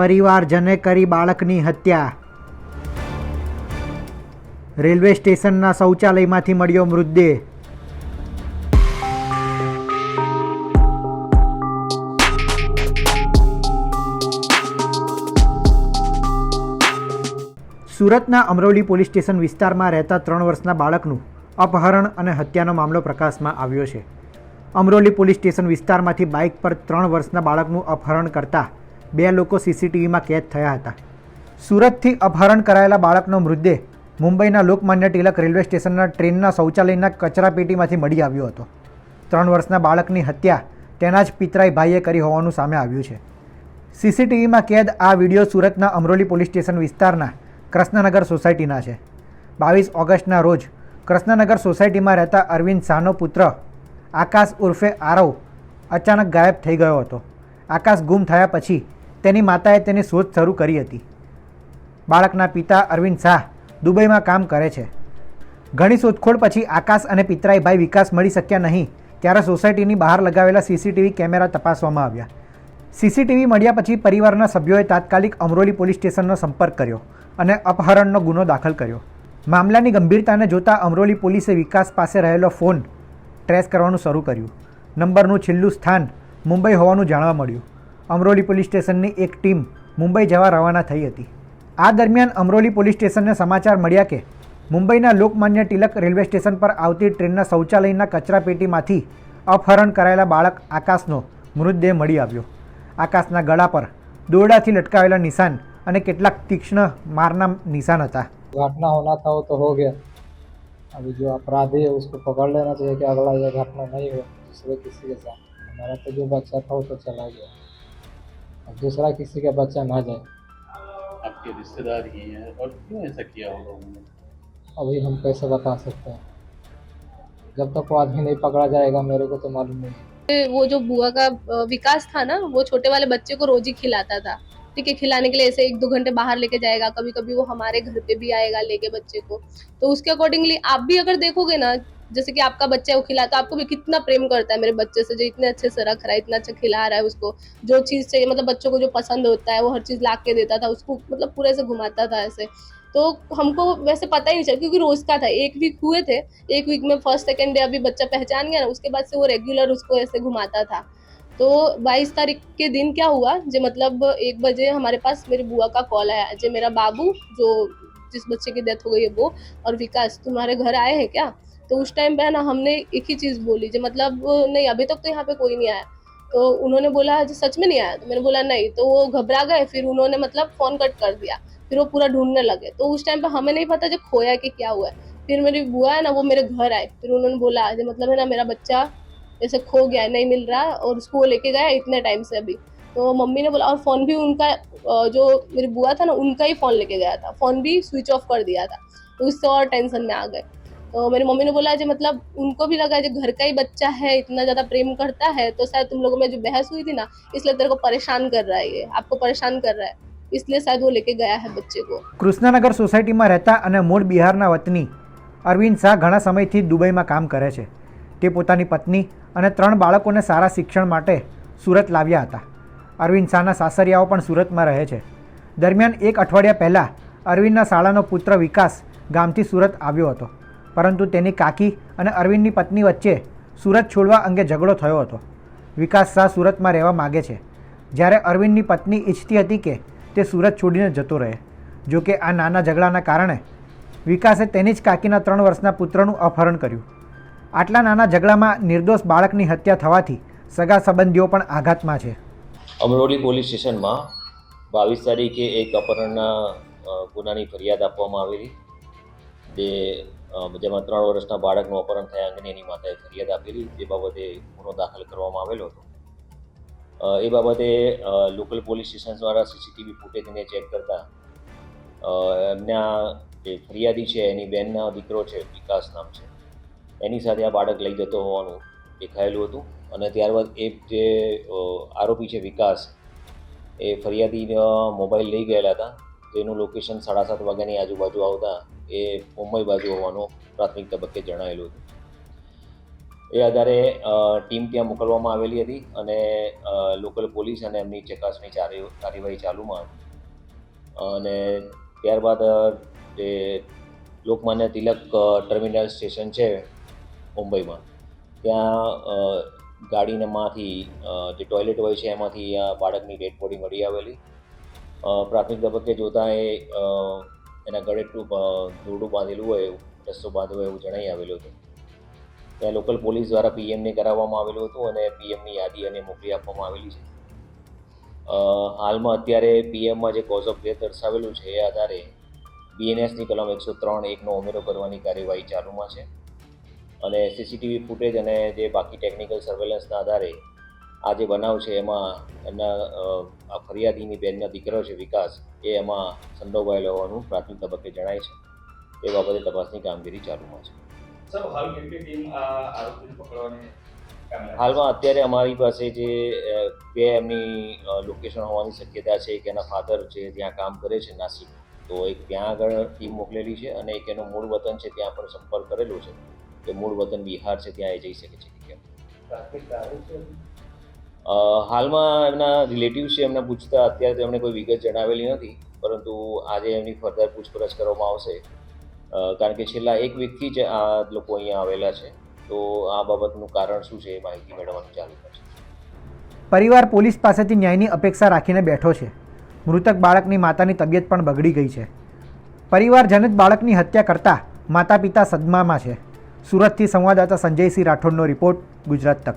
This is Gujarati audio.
પરિવારજને કરી બાળકની હત્યા. રેલવે સ્ટેશનના શૌચાલયમાંથી મળ્યો મૃતદેહ. સુરતના અમરોલી પોલીસ સ્ટેશન વિસ્તારમાં રહેતા ત્રણ વર્ષના બાળકનું અપહરણ અને હત્યાનો મામલો પ્રકાશમાં આવ્યો છે. અમરોલી પોલીસ સ્ટેશન વિસ્તારમાંથી બાઇક પર ત્રણ વર્ષના બાળકનું અપહરણ કરતા બે લોકો સીસીટીવીમાં કેદ થયા હતા. સુરતથી અપહરણ કરાયેલા બાળકનો મૃતદેહ મુંબઈના લોકમાન્ય ટિલક રેલવે સ્ટેશનના ટ્રેનના શૌચાલયના કચરાપેટીમાંથી મળી આવ્યો હતો. ત્રણ વર્ષના બાળકની હત્યા તેના જ પિતરાઈ ભાઈએ કરી હોવાનું સામે આવ્યું છે. સીસીટીવીમાં કેદ આ વીડિયો સુરતના અમરોલી પોલીસ સ્ટેશન વિસ્તારના કૃષ્ણનગર સોસાયટીના છે. બાવીસ ઓગસ્ટના રોજ કૃષ્ણનગર સોસાયટીમાં રહેતા અરવિંદ શાહનો પુત્ર આકાશ ઉર્ફે આરવ અચાનક ગાયબ થઈ ગયો હતો. આકાશ ગુમ થયા પછી તેની માતાએ તેની શોધ શરૂ કરી હતી. બાળકના પિતા અરવિંદ શાહ દુબઈમાં કામ કરે છે. ઘણી શોધખોળ પછી આકાશ અને પિતરાઈ ભાઈ વિકાસ મળી શક્યા નહીં, ત્યારે સોસાયટીની બહાર લગાવેલા સીસીટીવી કેમેરા તપાસવામાં આવ્યા. સીસીટીવી મળ્યા પછી પરિવારના સભ્યોએ તાત્કાલિક અમરોલી પોલીસ સ્ટેશનનો સંપર્ક કર્યો અને અપહરણનો ગુનો દાખલ કર્યો. મામલાની ગંભીરતાને જોતા અમરોલી પોલીસે વિકાસ પાસે રહેલો ફોન ટ્રેસ કરવાનું શરૂ કર્યું. નંબરનું છેલ્લું સ્થાન મુંબઈ હોવાનું જાણવા મળ્યું. અમરોલી પોલીસ સ્ટેશનની એક ટીમ મુંબઈ જવા રવાના થઈ હતી આ દરમિયાન અમરોલી પોલીસ સ્ટેશનને સમાચાર મળ્યા કે મુંબઈના લોકમાન્ય ટિલક રેલવે સ્ટેશન પર આવતી ટ્રેનના શૌચાલયના કચરાપેટીમાંથી અપહરણ કરાયેલા બાળક આકાશનો મૃતદેહ મળી આવ્યો આકાશના ગળા પર દોરડાથી લટકાવેલા નિશાન અને કેટલાક તીક્ષ્ણ મારના નિશાન હતા घटना होना था वो तो हो गया अभी जो अपराधी है उसको पकड़ लेना चाहिए कि अगला ये घटना नहीं हो दूसरे किसी के साथ हमारा तो जो बच्चा था वो तो चला गया अब दूसरा किसी का बच्चा ना जाए। आपके रिश्तेदार ही हैं और क्यों ऐसा किया होगा उन्होंने? अभी हम कैसे बता सकते हैं? जब तक वो आदमी नहीं पकड़ा जाएगा मेरे को तो मालूम नहीं वो जो बुआ का विकास था ना वो छोटे वाले बच्चे को रोज ही खिलाता था। ठीक है खिलाने के लिए ऐसे एक दो घंटे बाहर लेके जाएगा कभी कभी वो हमारे घर पे भी आएगा लेके बच्चे को। तो उसके अकॉर्डिंगली आप भी अगर देखोगे ना जैसे कि आपका बच्चा वो खिलाता है, आपको भी कितना प्रेम करता है मेरे बच्चे से, जो इतने अच्छे से रख रहा है, इतना अच्छा खिला रहा है उसको, जो चीज़ चाहिए मतलब बच्चों को जो पसंद होता है, वो हर चीज़ ला के देता था, उसको मतलब पूरे से घुमाता था ऐसे। तो हमको वैसे पता ही नहीं चला, क्योंकि रोज का था, एक वीक हुए थे, एक वीक में फ़र्स्ट सेकेंड डे अभी बच्चा पहचान गया ना, उसके बाद से वो रेगुलर उसको ऐसे घुमाता था। तो 22 तारीख के दिन क्या हुआ, जो मतलब एक बजे हमारे पास मेरी बुआ का कॉल आया, जो मेरा बाबू, जो जिस बच्चे की डेथ हो गई है वो, और विकास, तुम्हारे घर आए हैं क्या? तो उस टाइम पे ना, हमने एक ही चीज़ बोली, जो मतलब नहीं, अभी तक तो यहाँ पे कोई नहीं आया। तो उन्होंने बोला जो सच में नहीं आया? तो मैंने बोला, नहीं। तो वो घबरा गए, फिर उन्होंने मतलब फ़ोन कट कर दिया, फिर वो पूरा ढूँढने लगे। तो उस टाइम पे हमें नहीं पता जो खोया कि क्या हुआ फिर मेरी बुआ है ना, वो मेरे घर आए, फिर उन्होंने बोला जो मतलब है ना, मेरा बच्चा जैसे खो गया नहीं मिल रहा और उसको लेके गया इतने टाइम से अभी। तो मम्मी ने बोला, और फ़ोन भी उनका जो मेरी बुआ था ना, उनका ही फ़ोन लेके गया था। फ़ोन भी स्विच ऑफ़ कर दिया था। तो उससे और टेंशन में आ गए। तो मेरी मम्मी ने बोला जो मतलब उनको भी लगा जो घर का ही बच्चा है इतना ज़्यादा प्रेम करता है तो शायद तुम लोगों में जो बहस हुई थी ना इसलिए तेरे को परेशान कर रहा है ये आपको परेशान कर रहा है इसलिए शायद वो लेके गया है बच्चे को કૃષ્ણનગર સોસાયટીમાં રહેતા અને મૂળ બિહારના વતની અરવિંદ શાહ ઘણા સમયથી દુબઈમાં કામ કરે છે તે પોતાની પત્ની અને ત્રણ બાળકોને સારા શિક્ષણ માટે સુરત લાવ્યા હતા અરવિંદ શાહના સાસરિયાઓ પણ સુરતમાં રહે છે દરમિયાન એક અઠવાડિયા પહેલાં અરવિંદના શાળાનો પુત્ર વિકાસ ગામથી સુરત આવ્યો હતો પરંતુ તેની કાકી અને અરવિંદની પત્ની વચ્ચે સુરત છોડવા અંગે ઝઘડો થયો હતો. વિકાસ શાહ સુરતમાં રહેવા માગે છે. જ્યારે અરવિંદની પત્ની ઈચ્છતી હતી કે તે સુરત છોડીને જતો રહે. જો કે આ નાના ઝઘડાના કારણે વિકાસે તેની જ કાકીના ત્રણ વર્ષના પુત્રનું અપહરણ કર્યું. આટલા નાના ઝઘડામાં નિર્દોષ બાળકની હત્યા થવાથી સગા સંબંધીઓ પણ આઘાતમાં છે. અમરોલી પોલીસ સ્ટેશનમાં બાવીસ તારીખે એક અપહરણના ગુનાની ફરિયાદ આપવામાં આવેલી. તે જેમાં ત્રણ વર્ષના બાળકનું અપહરણ થયા અંગે એની માતાએ ફરિયાદ આપેલી. તે બાબતે ગુનો દાખલ કરવામાં આવેલો હતો. એ બાબતે લોકલ પોલીસ સ્ટેશન દ્વારા સીસીટીવી ફૂટેજને ચેક કરતા એમના જે ફરિયાદી છે, એની બેનના દીકરો છે, વિકાસ નામ છે, એની સાથે આ બાળક લઈ જતો હોવાનું દેખાયેલું હતું. અને ત્યારબાદ એ જે આરોપી છે, વિકાસ, એ ફરિયાદીનો મોબાઈલ લઈ ગયેલા હતા. તેનું લોકેશન સાડા સાત વાગ્યાની આજુબાજુ આવતા એ મુંબઈ બાજુ હોવાનું પ્રાથમિક તબક્કે જણાયેલું હતું. એ આધારે ટીમ ત્યાં મોકલવામાં આવેલી હતી અને લોકલ પોલીસ અને એમની ચકાસણી કાર્યવાહી ચાલુમાં અને ત્યારબાદ જે લોકમાન્ય તિલક ટર્મિનલ સ્ટેશન છે મુંબઈમાં, ત્યાં ગાડીનેમાંથી જે ટોયલેટ હોય છે એમાંથી બાળકની ડેડ બોડી મળી આવેલી. પ્રાથમિક તબક્કે જોતાં એ એના ગળે ટૂંક દોરડું બાંધેલું હોય એવું, રસ્તો બાંધ્યો એવું જણાઈ આવેલું હતું. ત્યાં લોકલ પોલીસ દ્વારા પીએમને કરાવવામાં આવેલું હતું અને પીએમની યાદી અને મોકલી આપવામાં આવેલી છે. હાલમાં અત્યારે પીએમમાં જે કોઝ ઓફ ડેથ દર્શાવેલું છે એ આધારે બીએનએસની કલમ એકસો ત્રણ એકનો ઉમેરો કરવાની કાર્યવાહી ચાલુમાં છે. અને સીસીટીવી ફૂટેજ અને જે બાકી ટેકનિકલ સર્વેલન્સના આધારે આ જે બનાવ છે એમાં એમના આ ફરિયાદીની બેનના દીકરો છે વિકાસ એ એમાં સંડોવાયેલો હોવાનું પ્રાથમિક તબક્કે જણાય છે. એ બાબતે તપાસની કામગીરી ચાલુમાં છે? હાલમાં અત્યારે અમારી પાસે જે બે એમની લોકેશન હોવાની શક્યતા છે કે એના ફાધર છે ત્યાં કામ કરે છે નાસિક. તો એક ત્યાં આગળ ટીમ મોકલેલી છે અને એક એનું મૂળ વતન છે ત્યાં પણ સંપર્ક કરેલો છે. કે મૂળ વતન બિહાર છે ત્યાં એ જઈ શકે છે. હાલમાં એમના રિલેટિવ છે, એમને પૂછતા અત્યારે તો એમણે કોઈ વિગત જણાવેલી નથી, પરંતુ આજે એમની ફર્ધર પૂછપરછ કરવામાં આવશે. કારણ કે છેલ્લા એક વીકથી જ આ લોકો અહીંયા આવેલા છે, તો આ બાબતનું કારણ શું છે એ માહિતી મેળવવાનું ચાલુ કરશે પરિવાર પોલીસ પાસેથી ન્યાયની અપેક્ષા રાખીને બેઠો છે. મૃતક બાળકની માતાની તબિયત પણ બગડી ગઈ છે. પરિવારજન જ બાળકની હત્યા કરતા માતા પિતા સદમામાં છે. સુરતથી સંવાદદાતા સંજયસિંહ રાઠોડનો રિપોર્ટ ગુજરાત તક.